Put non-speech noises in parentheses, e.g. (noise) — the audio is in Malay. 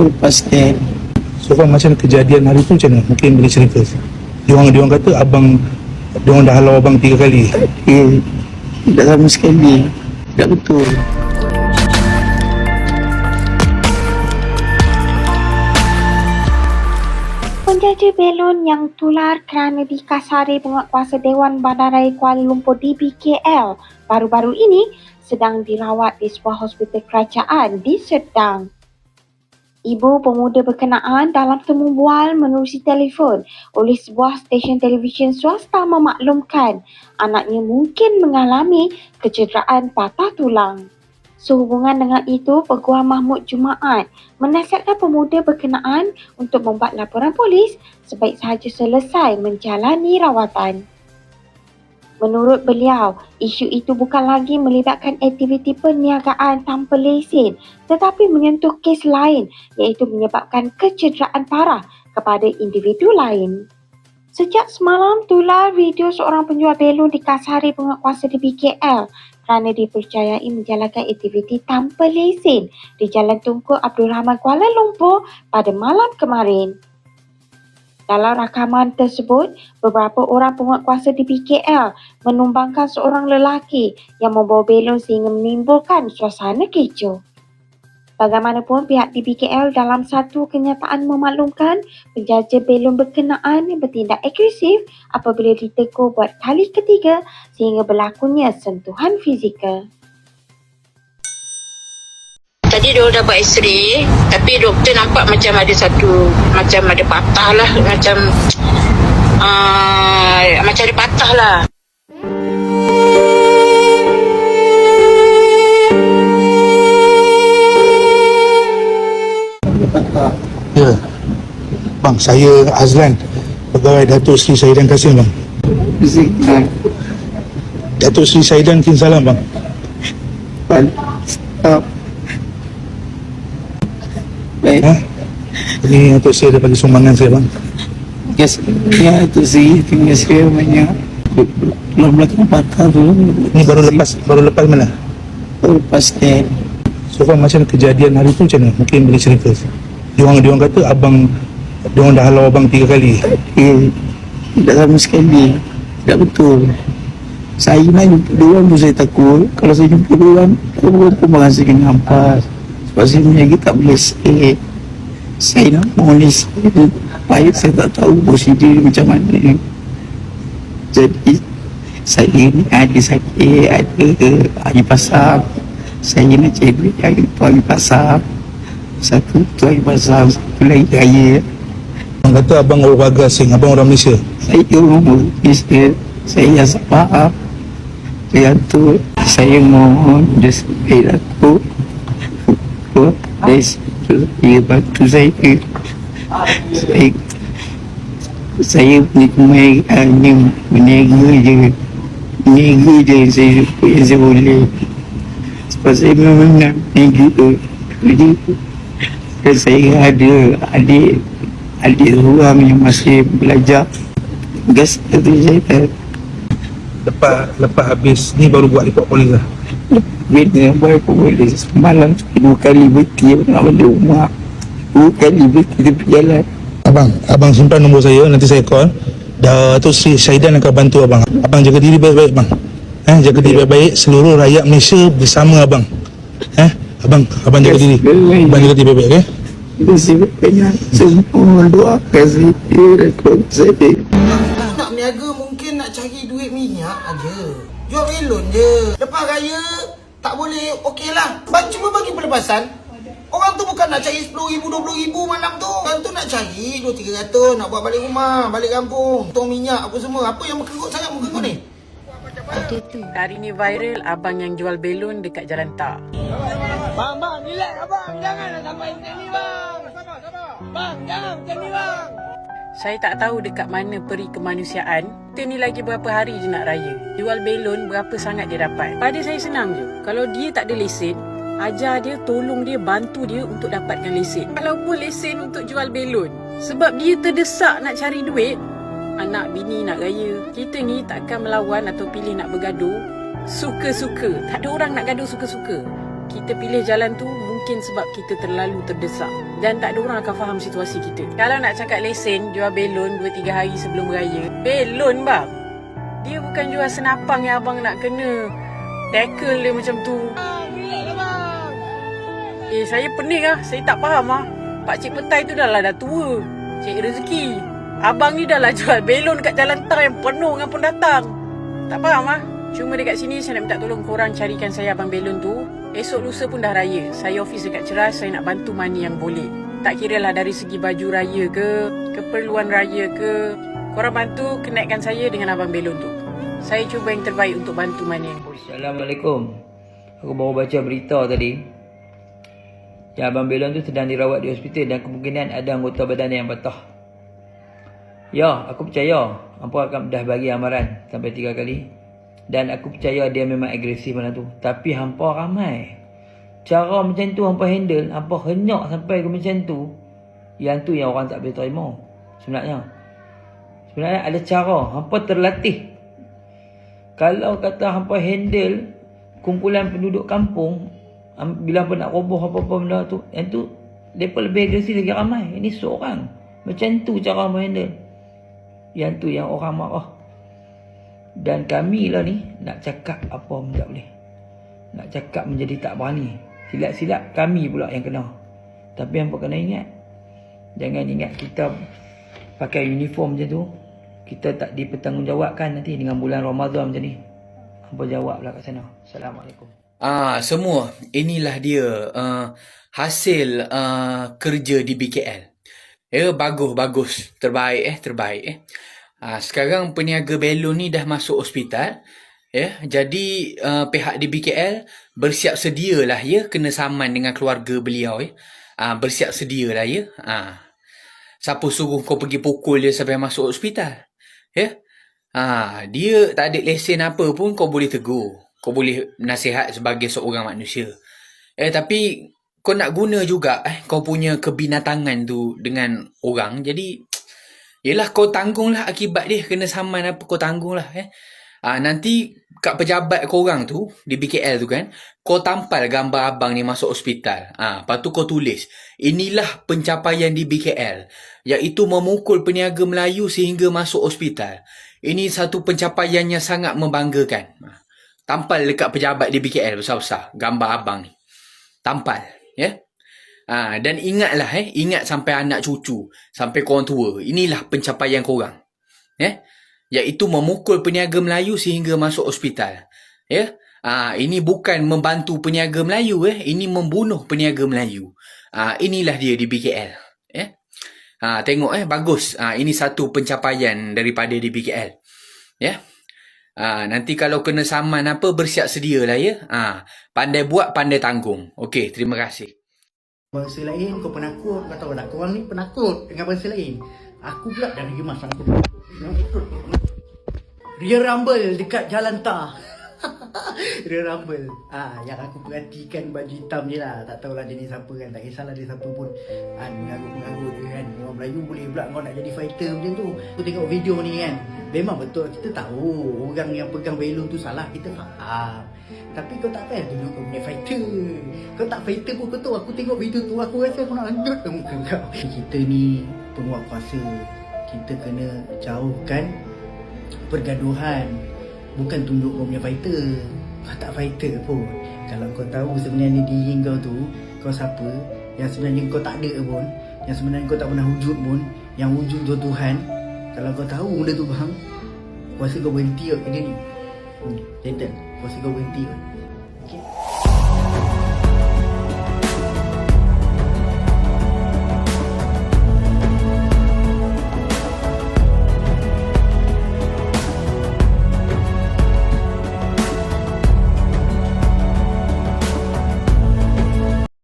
Ni So far macam kejadian hari tu macam mana? Mungkin boleh cerita. Diorang, diorang kata abang, diorang dah halau abang tiga kali. dia tidak sama sekali. Tak betul. Penjaja belon yang tular kerana dikasari penguatkuasa Dewan Bandaraya Kuala Lumpur DBKL baru-baru ini sedang dirawat di sebuah hospital kerajaan di Sedang. Ibu pemuda berkenaan dalam temu bual menerusi telefon oleh sebuah stesen televisyen swasta memaklumkan anaknya mungkin mengalami kecederaan patah tulang. Sehubungan dengan itu, Peguam Mahmud Jumaat menasihatkan pemuda berkenaan untuk membuat laporan polis sebaik sahaja selesai menjalani rawatan. Menurut beliau, isu itu bukan lagi melibatkan aktiviti perniagaan tanpa lesen tetapi menyentuh kes lain iaitu menyebabkan kecederaan parah kepada individu lain. Sejak semalam, tular video seorang penjual belon dikasari penguatkuasa di BKL kerana dipercayai menjalankan aktiviti tanpa lesen di Jalan Tunku Abdul Rahman Kuala Lumpur pada malam kemarin. Dalam rakaman tersebut, beberapa orang penguatkuasa di BKL menumbangkan seorang lelaki yang membawa belon sehingga menimbulkan suasana kecoh. Bagaimanapun pihak di BKL dalam satu kenyataan memaklumkan penjaja belon berkenaan bertindak agresif apabila ditegur buat kali ketiga sehingga berlakunya sentuhan fizikal. Tadi dia dah buat x-ray Tapi doktor nampak macam ada satu Macam ada patah lah Macam uh, Macam ada patah lah Ya. Bang, saya Azlan. Pegawai Datuk Seri Saidan Kasim bang. Datuk Seri Saidan Kin Salam bang. Balik. Stop. Baik. Ha? Ini Datuk Seri ada bagi sumbangan saya bang. Yes. Ya, itu sih. Tinggal saya banyak. Belum belakang patah tu. Ini baru lepas baru lepas mana? Lepas ni. So far macam kejadian hari tu macam mana? Mungkin boleh cerita. Diorang, diorang kata abang, diorang dah halau abang tiga kali. dia tidak sama sekali tidak betul saya nak jumpa dia orang pun saya takut kalau saya jumpa dia orang dia orang pun bahasa saya kena hampas sebab saya punya tak boleh say. Saya nak menulis baik saya tak tahu prosedur macam mana. Jadi saya ni ada sakit ada air pasang saya nak cari duit air tu air pasang satu tu air pasang satu lagi raya. Abang kata abang orang warga asing, abang orang Malaysia. saya umur isteri saya faham saya tu saya mohon dia sampai aku aku dari bantu saya. Saya saya punya kemahiran ni meniaga je. Meniaga je yang saya jumpa yang saya boleh. Sebab saya memang nak meniaga jadi dan saya ada adik adik seorang yang masih belajar gas tu saya. Lepas lepas habis ni baru buat report polis lah. Bila buat aku boleh Semalam dua kali berhenti Aku nak balik rumah Dua kali berhenti tepi jalan Abang, abang simpan nombor saya nanti saya call. Datuk Seri Syaidan akan bantu abang. Abang jaga diri baik-baik bang. Eh, jaga diri baik-baik seluruh rakyat Malaysia bersama abang. Eh, abang, abang jaga diri. Abang jaga diri baik-baik banyak Semua doakan saya saya Nak berniaga mungkin nak cari duit minyak aja. Jual belon je. Lepas raya tak boleh okey lah. Bang cuba bagi pelepasan. Orang tu bukan nak cari RM10,000, RM20,000 malam tu. Orang tu nak cari RM200-300 nak buat balik rumah, balik kampung. Tong minyak apa semua. Apa yang berkerut sangat muka kau ni? Hari ni viral Abang yang jual belon Dekat jalan tak Bang, bang, relax abang. Janganlah sampai macam ni bang. Sabar, sabar. Bang, jangan macam ni bang. Saya tak tahu dekat mana peri kemanusiaan. Kita ni lagi berapa hari je nak raya. Jual belon berapa sangat dia dapat. Pada saya senang je. Kalau dia tak ada lesen Ajar dia, tolong dia, bantu dia untuk dapatkan lesen. Walaupun lesen untuk jual belon. Sebab dia terdesak nak cari duit Anak bini nak raya. Kita ni takkan melawan atau pilih nak bergaduh. Suka-suka. Tak ada orang nak gaduh suka-suka kita pilih jalan tu mungkin sebab kita terlalu terdesak dan tak ada orang akan faham situasi kita. Kalau nak cakap lesen jual belon 2 3 hari sebelum raya, belon bang. Dia bukan jual senapang yang abang nak kena tackle dia macam tu. Eh saya pening ah, saya tak faham ah. Pak Cik Petai tu dah lah dah tua. Cik Rezeki. Abang ni dah lah jual belon kat jalan tar yang penuh dengan pendatang. Tak faham ah. Cuma dekat sini saya nak minta tolong korang carikan saya abang belon tu. Esok lusa pun dah raya. Saya office dekat Ceras, saya nak bantu mana yang boleh. Tak kira lah dari segi baju raya ke, keperluan raya ke. Korang bantu kenaikkan saya dengan abang belon tu. Saya cuba yang terbaik untuk bantu mana yang boleh. Assalamualaikum. Aku baru baca berita tadi. Yang Abang Belon tu sedang dirawat di hospital dan kemungkinan ada anggota badan yang patah. Ya, aku percaya. Hampa akan dah bagi amaran sampai tiga kali. Dan aku percaya dia memang agresif malam tu. Tapi hampa ramai. Cara macam tu hampa handle, hampa henyak sampai ke macam tu. Yang tu yang orang tak boleh terima. Sebenarnya. Sebenarnya ada cara. Hampa terlatih kalau kata hampa handle kumpulan penduduk kampung am- bila hampa nak roboh apa-apa benda tu yang tu mereka lebih agresif lagi ramai ini seorang macam tu cara hampa handle yang tu yang orang marah dan kami lah ni nak cakap apa pun tak boleh nak cakap menjadi tak berani silap-silap kami pula yang kena tapi hampa kena ingat jangan ingat kita pakai uniform macam tu kita tak dipertanggungjawabkan nanti dengan bulan Ramadan macam ni. Hampa jawablah kat sana. Assalamualaikum. Ah, semua inilah dia uh, hasil uh, kerja di BKL. Ya, bagus bagus. Terbaik eh, terbaik eh. Ah, sekarang peniaga belon ni dah masuk hospital. Ya, jadi uh, pihak di BKL bersiap sedialah ya kena saman dengan keluarga beliau ya. Ah, bersiap sedialah ya. Ah. Siapa suruh kau pergi pukul dia sampai masuk hospital? Ya. Ah, dia tak ada lesen apa pun kau boleh tegur. Kau boleh nasihat sebagai seorang manusia. Eh tapi kau nak guna juga eh kau punya kebinatangan tu dengan orang. Jadi yelah kau tanggunglah akibat dia kena saman apa kau tanggunglah eh. Ah nanti kat pejabat kau orang tu di BKL tu kan kau tampal gambar abang ni masuk hospital. Ah lepas tu kau tulis inilah pencapaian di BKL iaitu memukul peniaga Melayu sehingga masuk hospital. Ini satu pencapaian yang sangat membanggakan. Ah, Tampal dekat pejabat di BKL besar-besar gambar abang ni. Tampal, ya. Ah dan ingatlah eh, ingat sampai anak cucu, sampai korang tua. Inilah pencapaian korang. Ya. Iaitu memukul peniaga Melayu sehingga masuk hospital. Ya. Ah ini bukan membantu peniaga Melayu eh, ini membunuh peniaga Melayu. Ah inilah dia di BKL, ya. Ha, tengok eh bagus. Ha, ini satu pencapaian daripada di BKL. Ya. Ha, nanti kalau kena saman apa bersiap sedia lah ya. Ha, pandai buat pandai tanggung. Okey, terima kasih. Bangsa lain kau penakut Kau tahu tak? Korang ni penakut Dengan bangsa lain. Aku pula dah lagi masa aku Real Rumble dekat Jalan Tar Real (laughs) Rumble. Ah, Yang aku perhatikan baju hitam ni lah. Tak tahulah ni siapa kan. Tak kisahlah dia siapa pun. Mengagut-mengagut dia kan. Orang Melayu boleh pula kau nak jadi fighter macam tu. Aku tengok video ni kan Memang betul kita tahu Orang yang pegang belon tu salah Kita faham. Tapi kau tak payah tunjuk kau punya fighter. Kau tak fighter pun kau tahu Aku tengok video tu Aku rasa aku nak lanjut ke muka kau. (laughs) Kita ni penguat kuasa. Kita kena jauhkan pergaduhan. Bukan tunjuk kau punya fighter. Kau tak fighter pun. Kalau kau tahu sebenarnya diri kau tu Kau siapa Yang sebenarnya kau tak ada pun Yang sebenarnya kau tak pernah wujud pun Yang wujud tu Tuhan Kalau kau tahu benda tu Kau rasa kau berhenti kot kerja ni. Hmm, Kau rasa kau berhenti kot